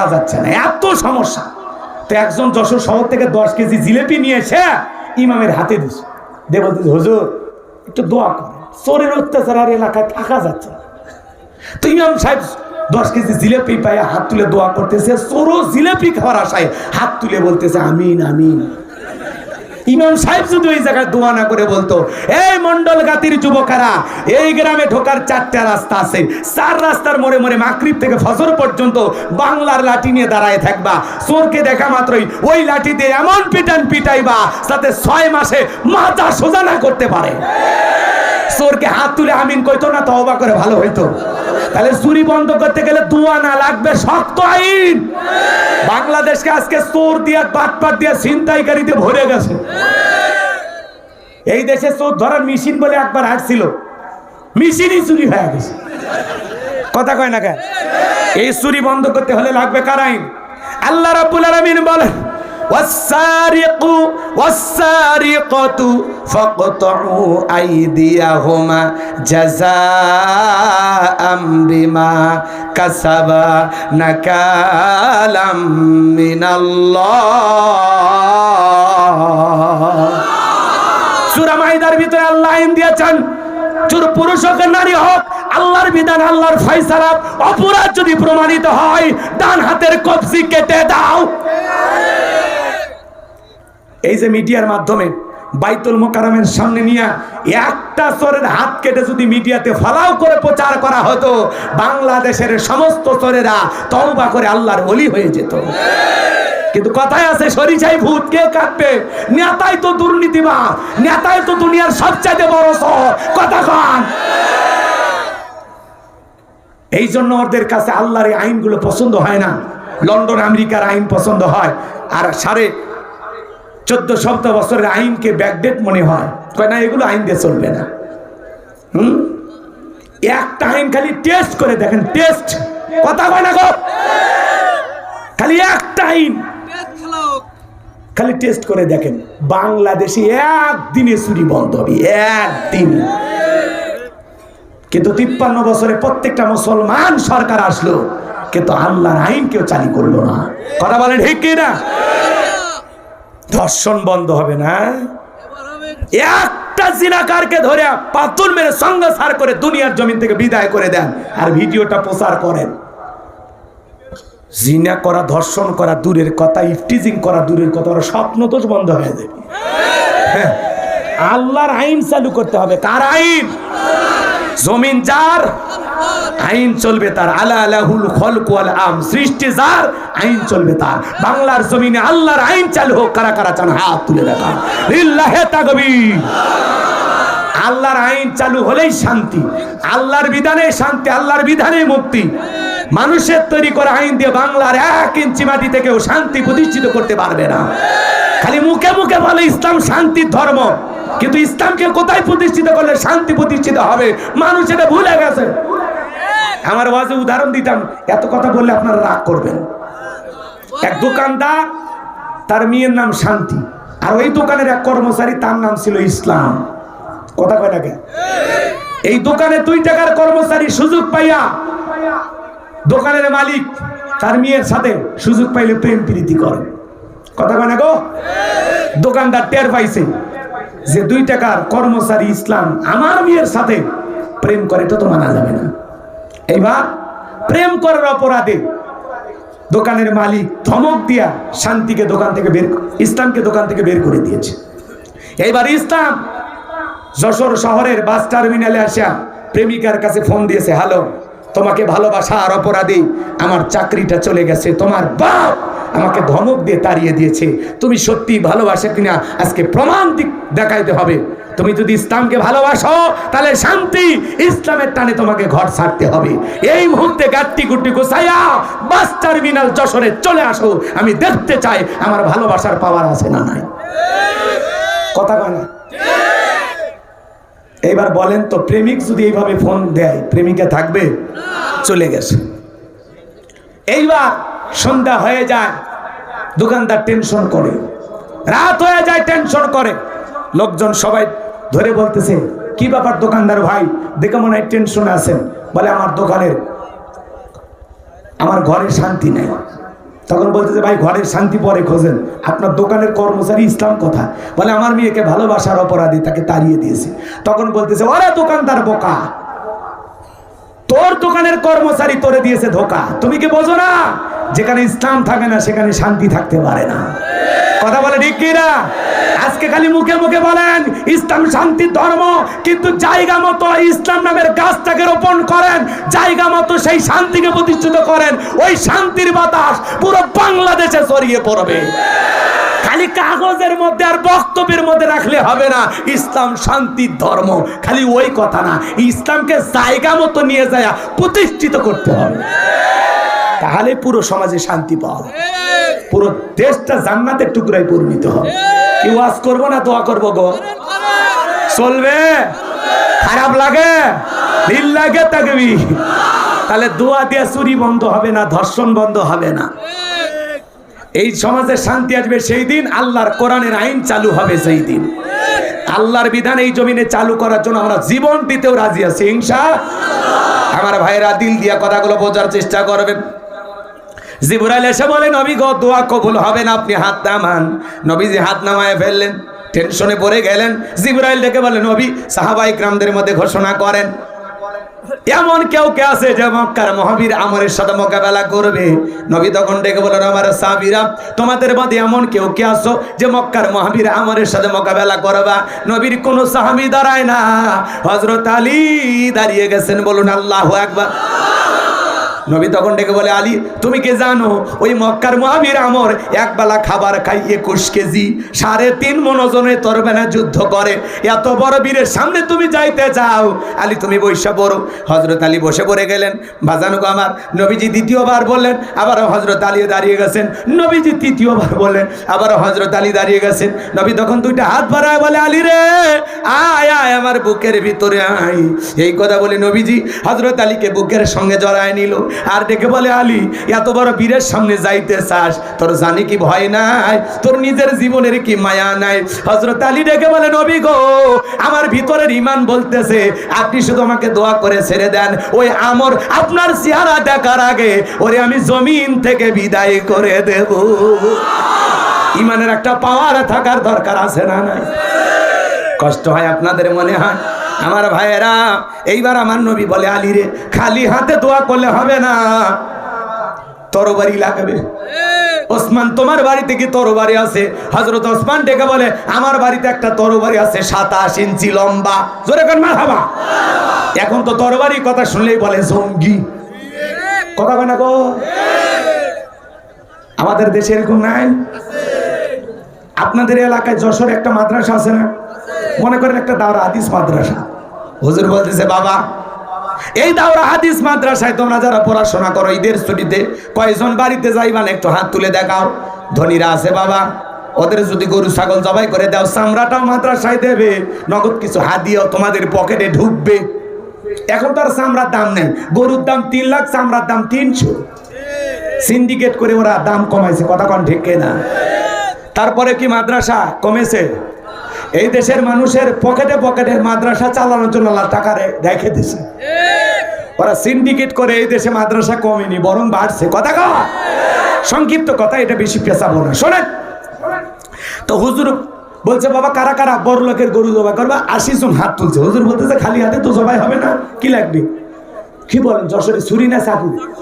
থাকা যাচ্ছে না, এত সমস্যা। তো একজন যশোর শহর থেকে দশ কেজি জিলেপি নিয়ে এসে ইমামের হাতে দিছে। দেব হুজুর, একটু দোয়া করে চোরের অত্যাচার আর এলাকায় থাকা যাচ্ছে না। তো ইমাম সাহেব দশ কেজি জিলেপি পায়ে হাত তুলে দোয়া করতেছে, চোরও জিলেপি খাওয়ার আশায় হাত তুলে বলতেছে, আমিন আমিন। ইমাম সাহেব শুধু ওই জায়গায় দোয়া না করে বলতো, এই মন্ডল গাতির যুবকেরা, এই গ্রামে ঢোকার চারটা রাস্তা আছে। চার রাস্তার মোড়ে মোড়ে মাকরিব থেকে ফজর পর্যন্ত বাংলার লাঠি নিয়ে দাঁড়ায় থাকবা। চোরকে দেখা মাত্রই ওই লাঠিতে এমন পিটান পিটাইবা যাতে ছয় মাসে মাথা সোজা না করতে পারে। চোরকে হাত তুলে আমিন কইতো না, তওবা করে ভালো হইতো। তাহলে চুরি বন্ধ করতে গেলে দুয়া না লাগবে, শক্ত আইন। বাংলাদেশকে আজকে চোর দিয়ে, বাটপাট দিয়ে, ছিনতাইকারীতে ভরে গেছে। এই দেশে চোর ধরার মেশিন বলে একবার হাঁটছিল মেশিনই চুরি হয়ে গেছে। কথা কয় না কেন? এই চুরি বন্ধ করতে হলে লাগবে কার আইন? আল্লাহ রাব্বুল আলামিন বলেন ওয়াসারিকু ওয়াসারিকাতু ফাকতাউ আইদিয়াহুমা জাযাআম বিমা কাসাবা নাকালাম মিনাল্লাহ সূরা মাইদার ভিতরে আল্লাহ আইন দিয়েছেন চোর পুরুষ হোক, নারী হোক, আল্লাহর বিধান, আল্লাহর ফয়সালা, অপরাধ যদি প্রমাণিত হয়, ডান হাতের কবজি কেটে দাও। এই যে মিডিয়ার মাধ্যমে বাইতুল মোকারমের সামনে নিয়ে একটা চোরের হাত কেটে যদি মিডিয়াতে ফালাও করে প্রচার করা হতো, বাংলাদেশের সমস্ত চোরেরা তওবা করে আল্লাহর ওলি হয়ে যেত। কিন্তু কথায় আছে সরিষাই ভূত কে কাটবে? নেতাই তো দুর্নীতিবাদ নেতাই তো দুনিয়ার সবচাইতে বড় চোর। কথা কন। এই জন্য ওদের কাছে আল্লাহর এই আইনগুলো পছন্দ হয় না। লন্ডন, আমেরিকার আইন পছন্দ হয়। আর সাড়ে চোদ্দ শব্দ বছরের আইনকে ব্যাকডেট মনে হয়। কয়, না, এগুলো আইন দিয়ে চলবে না। হুম? একটা আইন খালি টেস্ট করে দেখেন টেস্ট কথা কয় না গো? খালি একটা আইন। খালি টেস্ট করে দেখেন, বাংলাদেশে একদিনে চুরি বন্ধ হবে, একদিন। কিন্তু তিপ্পান্ন বছরে প্রত্যেকটা মুসলমান সরকার আসলো, কিন্তু আল্লাহর আইন কেউ চালু করল না। কথা বলেন ঠিক না ধর্ষণ বন্ধ হবে না। একটা জিনাকারকে ধরে পাথর মেরে সঙ্গ সার করে দুনিয়ার জমিন থেকে বিদায় করে দেন আর ভিডিওটা প্রচার করেন। জিনা করা ধর্ষণ করা দূরের কথা ইফটিজিং করা দূরের কথা ওরা স্বপ্ন তো বন্ধ হয়ে যাবে। হ্যাঁ, আল্লাহর আইন চালু করতে হবে। কার আইন? জমিন যার আইন চলবে তার। আলা আলাহুল খলক ওয়াল আম। সৃষ্টি যার, আইন চলবে তার। বাংলার জমিনে আল্লাহর আইন চালু হোক, কারা কারা চান হাত তুলে দেখা লিল্লাহে তাকবীর। আল্লাহর আইন চালু হলেই শান্তি। আল্লাহর বিধানে শান্তি, আল্লাহর বিধানে মুক্তি। মানুষের তৈরি করা আইন দিয়ে বাংলার এক ইঞ্চি মাটি থেকেও শান্তি প্রতিষ্ঠিত করতে পারবে না। খালি মুখে মুখে বলে ইসলাম শান্তির ধর্ম। কিন্তু ইসলামকে কোথায় প্রতিষ্ঠিত করলে শান্তি প্রতিষ্ঠিত হবে? মানুষ এটা ভুলে গেছে। আমার ওয়াজে উদাহরণ দিতাম, এত কথা বললে আপনারা রাগ করবেন। এক দোকানদার, তার মেয়ের নাম শান্তি, আর ওই দোকানের এক কর্মচারী, তার নাম ছিল ইসলাম। কথা কয় না এই দোকানে দুই টাকার কর্মচারী সুযোগ পাইয়া দোকানের মালিক, তার মেয়ের সাথে সুযোগ পাইলে প্রেম প্রীতি করে। কথা কয় না গো? দোকানদার টের পাইছে যে দুই টাকার কর্মচারী ইসলাম আমার মেয়ের সাথে প্রেম করে, এটা তো মানা যাবে না। এইবার প্রেম করার অপরাধে দোকানের মালিক ধমক দিয়া শান্তিকে দোকান থেকে বের, ইসলামকে দোকান থেকে বের করে দিয়েছে। এইবার ইসলাম যশোর শহরের বাস টার্মিনালে আসা প্রেমিকার কাছে ফোন দিয়েছে, হ্যালো, তোমাকে ভালোবাসা আর অপরাধে আমার চাকরিটা চলে গেছে, তোমার বাপ আমাকে ধমক দিয়ে তাড়িয়ে দিয়েছে। তুমি সত্যি ভালোবাসা কিনা আজকে প্রমাণ দিক দেখাইতে হবে। তুমি যদি ইসলামকে ভালোবাসো, তাহলে শান্তি ইসলামের টানে তোমাকে ঘর ছাড়তে হবে। এই মুহূর্তে গাট্টি গুট্টি গোসাইয়া বাস টার্মিনাল যশোরে চলে আসো। আমি দেখতে চাই আমার ভালোবাসার পাওয়ার আছে না নাই। কথা কয় না? এইবার বলেন তো, প্রেমিক যদি এইভাবে ফোন দেয়, প্রেমিকা থাকবে? চলে গেছে। এইবার সন্ধ্যা হয়ে যায়, দোকানদার টেনশন করে। রাত হয়ে যায়, টেনশন করে। লোকজন সবাই ধরে বলতেছে, কি ব্যাপার দোকানদার ভাই? দেখে মনে হয় টেনশন আছেন। বলে, আমার দোকানের, আমার ঘরে শান্তি নেই। তখন বলতেছে, ভাই, ঘরের শান্তি পরে খোঁজেন। আপনার দোকানের কর্মচারী ইসলাম কথা। বলে, আমার মেয়েকে ভালোবাসার অপরাধী তাকে তাড়িয়ে দিয়েছে। তখন বলতেছে, ওরা দোকানদার বোকা! তোর দোকানের কর্মচারী তোরে দিয়েছে ধোকা। তুমি কি বোঝো না? যেখানে ইসলাম থাকে না, সেখানে শান্তি থাকতে পারে না। কথা বলে ঠিক কিনা? আজকে খালি মুখে মুখে বলেন, ইসলাম শান্তির ধর্ম, কিন্তু জায়গা মতো ইসলাম নামের গাছটাকে রোপণ করেন, জায়গা মতো সেই শান্তিকে প্রতিষ্ঠিত করেন, ওই শান্তির বাতাস পুরো বাংলাদেশে ছড়িয়ে পড়বে। খালি কাগজের মধ্যে আর বক্তব্যের মধ্যে রাখলে হবে না, ইসলাম শান্তির ধর্ম। খালি ওই কথা না, ইসলামকে জায়গা মতো নিয়ে যায় প্রতিষ্ঠিত করতে হবে। তাহলে পুরো সমাজে শান্তি পাওয়া যাবে পুরো দেশটা জান্নাতের টুকরায় পরিণত হবে। কি ওয়াজ করব না, দোয়া করব গো। চলবে? খারাপ লাগে? দিল লাগে তাকবি। তাহলে দোয়া দিয়ে চুরি বন্ধ হবে না, ধর্ষণ বন্ধ হবে না। এই সমাজে শান্তি আসবে সেই দিন, আল্লাহর কোরআনের আইন চালু হবে সেই দিন। আল্লাহর বিধান এই জমিনে চালু করার জন্য আমরা জীবন দিতেও রাজি আছি হিংসা আমার ভাইরা দিল দিয়া কথাগুলো বোঝার চেষ্টা করবেন জিবরাইল এসে বলে, নবী গো, দোয়া কবুল হবে না, আপনি হাত নামান। নবীজি হাত নামায় ফেললেন, টেনশনে পড়ে গেলেন। জিবরাইল ডেকে বলে, নবী সাহাবাই ক্রামদের মধ্যে ঘোষণা করেন, এমন কেউ কে আছে যে মক্কার মহাবীর আমরের সাথে মোকাবেলা করবে? নবী তখন ডেকে বলেন, আমার সাবিরা তোমাদের মধ্যে এমন কেউ কে আছো যে মক্কার মহাবীর আমরের সাথে মোকাবেলা করবা? নবীর কোন সাহাবি দাঁড়ায় না। হজরত আলী দাঁড়িয়ে গেছেন, বলুন, আল্লাহ একবার নবী তখন ডেকে বলে, আলী, তুমি কি জানো? ওই মক্কার মহাবীর আমর একবেলা খাবার খাই একুশ কেজি। সাড়ে তিন মনোজনে তরবেনা যুদ্ধ করে। এত বড় বীরের সামনে তুমি যাইতে চাও? আলী, তুমি বৈশা বড় হজরত আলী বসে পড়ে গেলেন। বাজানুক আমার। নবীজি দ্বিতীয়বার বললেন। আবার হজরত আলী দাঁড়িয়ে গেছেন। নবীজি তৃতীয়বার বললেন। আবার হজরত আলী দাঁড়িয়ে গেছেন। নবী তখন দুইটা হাত বাড়ায় বলে, আলী রে, আয় আয় আমার বুকের ভিতরে আয়। এই কথা বলে নবীজি হজরত আলীকে বুকের সঙ্গে জড়ায় নিল। আর ডেকে বলে, আলী, এত বড় বীরের সামনে যাইতে চাস? তোর জানি কি ভয় নাই? তোর নিজের জীবনের কি মায়া নাই? হজরত আলী ডেকে বলে, নবী গো, আমার ভিতরের ইমান বলতেছে, আপনি শুধু আমাকে দোয়া করে ছেড়ে দেন। ওই আমর আপনার চেহারা দেখার আগে ওরে আমি জমিন থেকে বিদায় করে দেব। ইমানের একটা পাওয়ার থাকার দরকার আছে না নাই? কষ্ট হয় আপনাদের মনে হয়? আমার ভাইয়েরা, এইবার আমার নবী বলে আলী রে খালি হাতে দোয়া করলে হবে না। তরবারি লাগবে। ওসমান, তোমার বাড়িতে কি তরবারি আছে? হজরত ওসমান ডেকে বলে, আমার বাড়িতে একটা তরবারি আছে, সাতাশ ইঞ্চি লম্বা। জোরে মা হাবা এখন তো তরবারি কথা শুনলেই বলে, জঙ্গি। কথা কয় না গো? আমাদের দেশে এরকম নাই? আপনাদের এলাকায় যশোর একটা মাদ্রাসা আছে না? মনে করেন একটা দাওরা হাদিস মাদ্রাসা। হুজুর বলতেছে, বাবা, এই দাওরা হাদিস মাদ্রাসায় তোমরা যারা পড়াশোনা করো, ঈদের ছুটিতে কয়জন বাড়িতে যাইবান একটু হাত তুলে দেখাও। ধনীরা আছে, বাবা, ওদের যদি গরু, ছাগল জবাই করে দাও, চামড়াটাও মাদ্রাসায় দেবে, নগদ কিছু হাদিয়াও তোমাদের পকেটে ঢুকবে। এখন তার চামড়ার দাম নেই, গরুর দাম তিন লাখ, চামড়ার দাম তিনশো। সিন্ডিকেট করে ওরা দাম কমাইছে, কথা কন ঠিক না তারপরে কি মাদ্রাসা কমেছে? এই দেশের মানুষের পকেটে পকেটে মাদ্রাসা চালানোর জন্য টাকা রেখে দিছে। ওরা সিন্ডিকেট করে এই দেশে মাদ্রাসা কমেনি, বরং বাড়ছে। কথা কা সংক্ষিপ্ত কথা, এটা বেশি পেশাবো না। শোনেন। তো হুজুর বলছে, বাবা, কারা কারা বড় লোকের গরু জবাই করবা? আশি জন হাত তুলছে। হুজুর বলতেছে, খালি হাতে তো জবাই হবে না। কি লাগবে? কি বলেন, যশোরে ছুরি না চাকু?